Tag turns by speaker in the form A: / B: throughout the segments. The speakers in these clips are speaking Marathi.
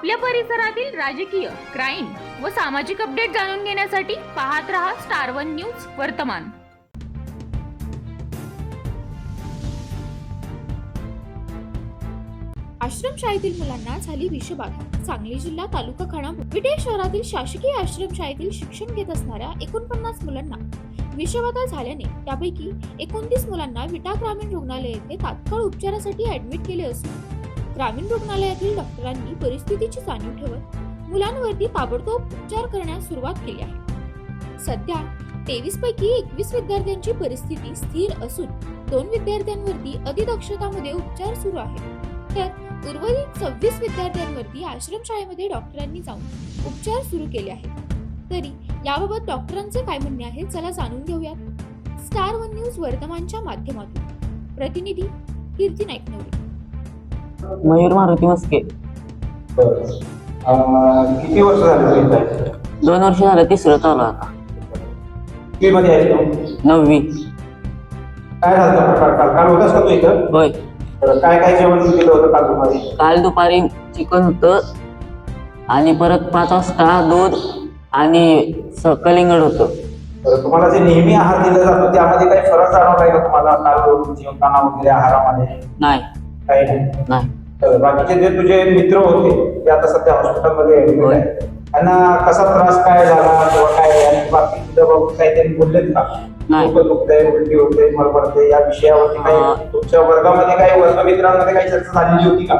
A: आपल्या परिसरातील राजकीय क्राईम व सामाजिक अपडेट जाणून घेण्यासाठी पाहत रहा स्टार वन न्यूज वर्तमान.
B: आश्रमशाळेतील मुलांना झाली विषबाधा. सांगली जिल्हा तालुका खाणा विटे शहरातील शासकीय आश्रमशाळेतील शिक्षण घेत असणाऱ्या एकोणपन्नास मुलांना विषबाधा झाल्याने त्यापैकी एकोणतीस मुलांना विटा ग्रामीण रुग्णालय येथे तात्काळ उपचारासाठी ऍडमिट केले असून ग्रामीण रुग्णालयातील डॉक्टरांनी परिस्थितीची जाणीव ठेवत मुलांवरती ताबडतोब उपचार करण्यास सुरुवात केली आहे. सध्या तेवीस पैकी एकवीस विद्यार्थ्यांची परिस्थिती स्थिर असून दोन विद्यार्थ्यांवरती अतिदक्षतामध्ये उपचार सुरू आहे तर उर्वरित सव्वीस विद्यार्थ्यांवरती आश्रमशाळेमध्ये डॉक्टरांनी जाऊन उपचार सुरू केले आहेत. तरी याबाबत डॉक्टरांचे काय म्हणणे आहे चला जाणून घेऊयात. स्टार वन न्यूज वर्तमानच्या माध्यमातून. प्रतिनिधी कीर्ती नाईकनवरे.
C: मयूर मारुती मस्के
D: किती वर्ष झाले?
C: दोन वर्ष झालं तिसरं चालू आता.
D: किती मध्ये आहेस तू?
C: नववी.
D: काय झालं होतं काल? काल- काल होतास का तू इथं?
C: होय.
D: तर काय काय जेवण केलं होतं काल दुपारी?
C: काल दुपारी चिकन होतं आणि परत पाच वाजता दूध आणि स- कलिंगड होतं.
D: तर तुम्हाला जे नेहमी आहार दिला जातो त्यामध्ये काही फरक जाणवलाय का तुम्हाला? काल जेवताना वगैरे आहारामध्ये?
C: नाही.
D: काही नाही.
C: नाही.
D: तर बाकीचे जे तुझे मित्र होते ते आता सध्या हॉस्पिटलमध्ये ऍडमिट
C: होय.
D: आहेत. त्यांना कसा त्रास काय झाला किंवा काय आणि बाकी तुझ्या बाबतीत काही त्यांनी बोललेत का?
C: नाही.
D: डोकं दुखतंय उलटी होते मळमळते या विषयावरती
C: अं.
D: काही तुमच्या वर्गामध्ये काही वर्गमित्रांमध्ये काही चर्चा झालेली होती का?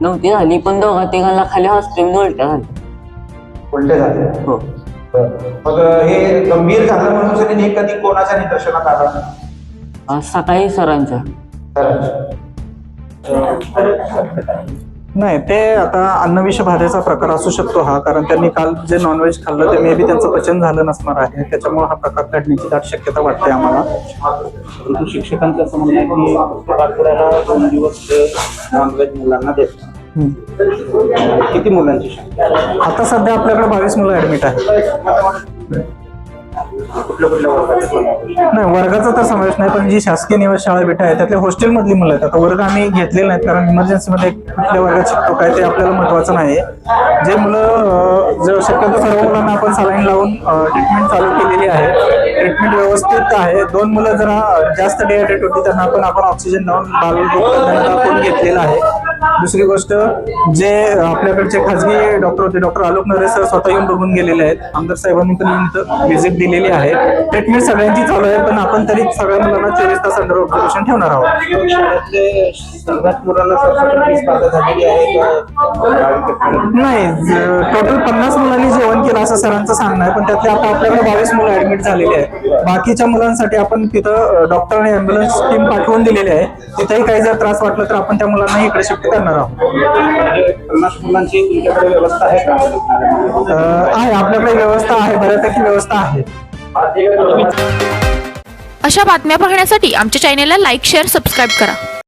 C: नव्हती झाली पण दोघा तिघांना खाली हॉस्पिटल उलट्या झाल्या.
D: उलटे झाले
C: हो.
D: मग हे गंभीर झालं म्हणून हे कधी कोणाच्या निदर्शनात आलं?
C: सकाळी सरांच्या.
E: नाही ते आता अन्नविष बाधेचा प्रकार असू शकतो हा कारण त्यांनी काल जे नॉनव्हेज खाल्लं ते मे बी त्यांचं पचन झालं नसणार आहे. त्याच्यामुळे हा प्रकार घडण्याची दाट शक्यता वाटते आम्हाला.
D: परंतु शिक्षकांचं असं म्हणणं की आठवड्याला दोन दिवस नॉनव्हेज मुलांना देतात. किती मुलांची?
E: आता सध्या आपल्याकडे बावीस मुलं ऍडमिट आहे
D: कुठल्या कुठल्या
E: नाही वर्गाचा तर समावेश नाही पण जी शासकीय निवास शाळा बेटा आहे त्यातल्या हॉस्टेलमधली मुलं आहेत. आता वर्ग आम्ही घेतलेले नाहीत कारण इमर्जन्सीमध्ये कुठल्या वर्गात शिकतो काय ते आपल्याला महत्वाचं नाही जे मुलं जर शक्यतो सर्व मुलांना आपण सलाईन लावून ट्रीटमेंट चालू केलेली आहे ट्रीटमेंट व्यवस्थित आहे. दोन मुलं जरा जास्त डिहायड्रेट होती त्यांना आपण आपण ऑक्सिजन लावून बाल आपण घेतलेलं आहे. दुसरी गोष्ट जे आपल्याकडचे खाजगी डॉक्टर होते डॉक्टर आलोक नरे सर स्वतः येऊन बघून गेलेले आहेत. आमदार साहेबांनी पण येऊन व्हिजिट दिलेली आहे. ट्रीटमेंट सगळ्यांची चालू आहे पण आपण तरी सगळ्या मुलांना चोवीस तास अंडर ऑब्झर्वेशन ठेवणार आहोत.
D: शाळेतले सर्वात मुलांना सरसकट स्पर्धा झालेली आहे का?
E: नाही टोटल पन्नास मुलांनी जेवण केलं असं सरांचं सांगणं आहे पण त्यातले आता आपल्याकडे बावीस मुलं ऍडमिट झालेली आहेत. बाकीच्या मुलांसाठी आपण तिथं डॉक्टर आणि अँब्युलन्स टीम पाठवून दिलेली आहे. तिथेही काही जर त्रास वाटला तर आपण त्या मुलांना इकडे शिफ्ट करणार आहोत?
D: पन्नास मुलांची तुमच्याकडे व्यवस्था आहे का?
E: अं, आहे आपल्याकडे व्यवस्था आहे बऱ्यापैकी व्यवस्था आहे.
A: अशा बातम्या पाहण्यासाठी आमच्या चॅनेलला लाईक शेअर सबस्क्राईब करा.